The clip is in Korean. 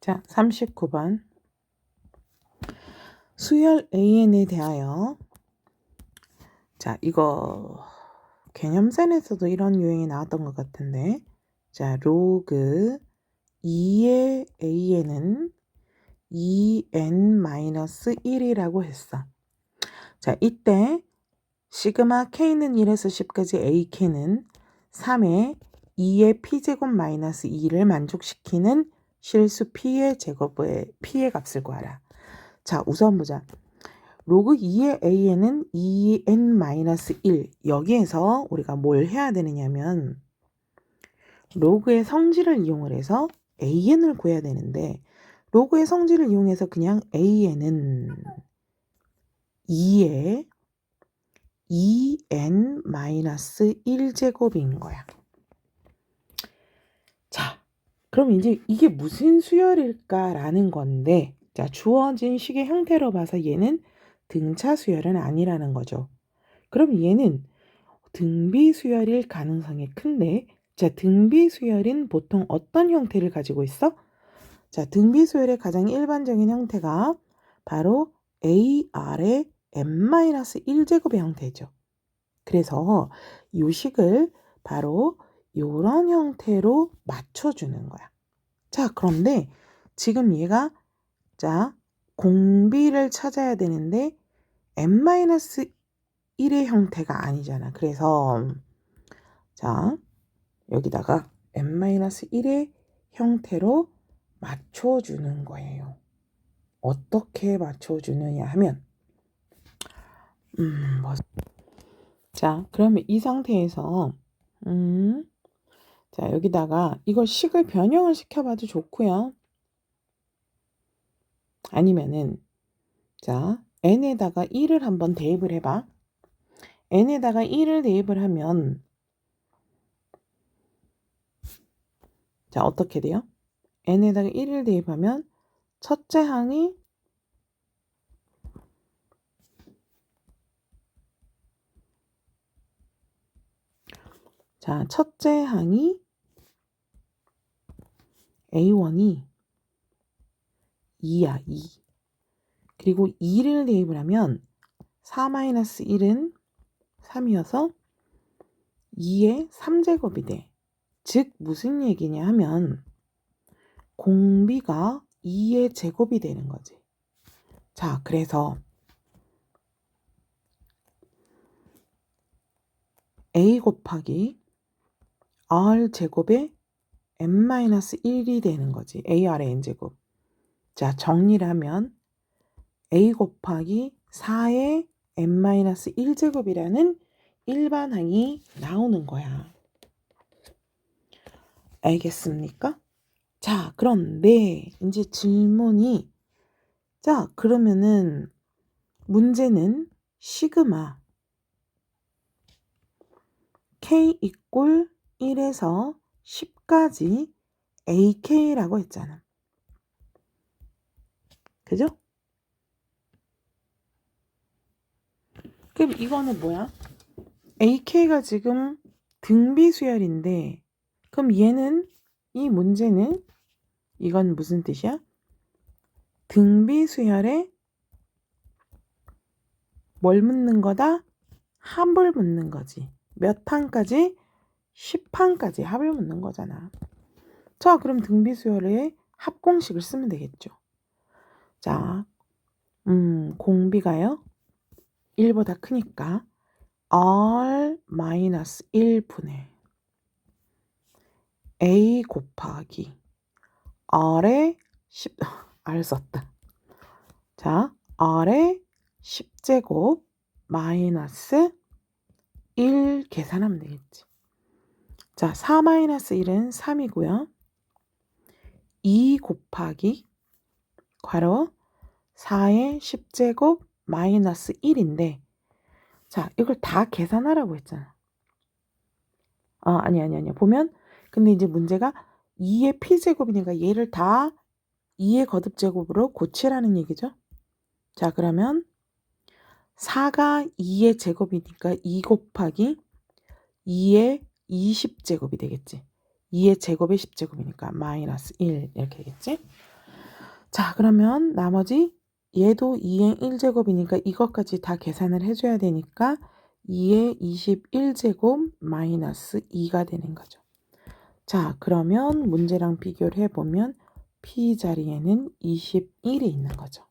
자, 39번. 수열 AN에 대하여 자, 이거 개념센에서도 이런 유형이 나왔던 것 같은데 자, 로그 2의 AN은 2n-1이라고 했어. 자, 이때 시그마 k는 1에서 10까지 ak는 3의 2의 p제곱 마이너스 2를 만족시키는 실수 p의 제곱의 p의 값을 구하라. 자, 우선 보자. 로그 2의 an은 2n-1 여기에서 우리가 뭘 해야 되느냐면 로그의 성질을 이용을 해서 an을 구해야 되는데 로그의 성질을 이용해서 그냥 an은 2의 2n-1제곱인 거야. 자, 그럼 이제 이게 무슨 수열일까라는 건데 자, 주어진 식의 형태로 봐서 얘는 등차 수열은 아니라는 거죠. 그럼 얘는 등비 수열일 가능성이 큰데 자, 등비 수열인 보통 어떤 형태를 가지고 있어? 자, 등비 수열의 가장 일반적인 형태가 바로 AR의 n-1제곱의 형태죠. 그래서 이 식을 바로 이런 형태로 맞춰주는 거야. 자, 그런데 지금 얘가 자, 공비를 찾아야 되는데 n-1의 형태가 아니잖아. 그래서 자, 여기다가 n-1의 형태로 맞춰주는 거예요. 어떻게 맞춰주느냐 하면 음, 뭐. 자, 그러면 이 상태에서 음, 자, 여기다가 이걸 식을 변형을 시켜봐도 좋고요. 아니면은 자, n에다가 1을 한번 대입을 해봐. n에다가 1을 대입을 하면 자, 어떻게 돼요? n에다가 1을 대입하면 첫째 항이 자, 첫째 항이 A1이 2야, 2. 그리고 2를 대입을 하면 4-1은 3이어서 2의 3제곱이 돼. 즉, 무슨 얘기냐 하면 공비가 2의 제곱이 되는 거지. 자, 그래서 a 곱하기 r 제곱에 n-1이 되는 거지. ar의 n제곱. 자, 정리를 하면 a 곱하기 4의 n-1제곱이라는 일반항이 나오는 거야. 알겠습니까? 자, 그런데 이제 질문이 자, 그러면은 문제는 시그마 k 이꼴 1에서 10까지 ak라고 했잖아. 그죠? 그럼 이거는 뭐야? ak가 지금 등비 수열인데 그럼 얘는 이 문제는 이건 무슨 뜻이야? 등비 수열에 뭘 묻는 거다? 합을 묻는 거지. 몇 항까지? 10항까지 합을 묻는 거잖아. 자, 그럼 등비수열의 합공식을 쓰면 되겠죠. 자, 음, 공비가요. 1보다 크니까 R-1분의 A 곱하기 R의 10, R 썼다. 자, R의 10제곱 마이너스 1 계산하면 되겠지. 자, 4-1은 3이고요. 2 곱하기 괄호 4의 10제곱 마이너스 1인데 자, 이걸 다 계산하라고 했잖아. 아, 아니 아니 아니. 보면 근데 이제 문제가 2의 p제곱이니까 얘를 다 2의 거듭제곱으로 고치라는 얘기죠. 자, 그러면 4가 2의 제곱이니까 2 곱하기 2의 20제곱이 되겠지. 2의 제곱의 10제곱이니까 마이너스 1 이렇게 되겠지. 자, 그러면 나머지 얘도 2의 1제곱이니까 이것까지 다 계산을 해줘야 되니까 2의 21제곱 마이너스 2가 되는 거죠. 자, 그러면 문제랑 비교를 해보면 P 자리에는 21이 있는 거죠.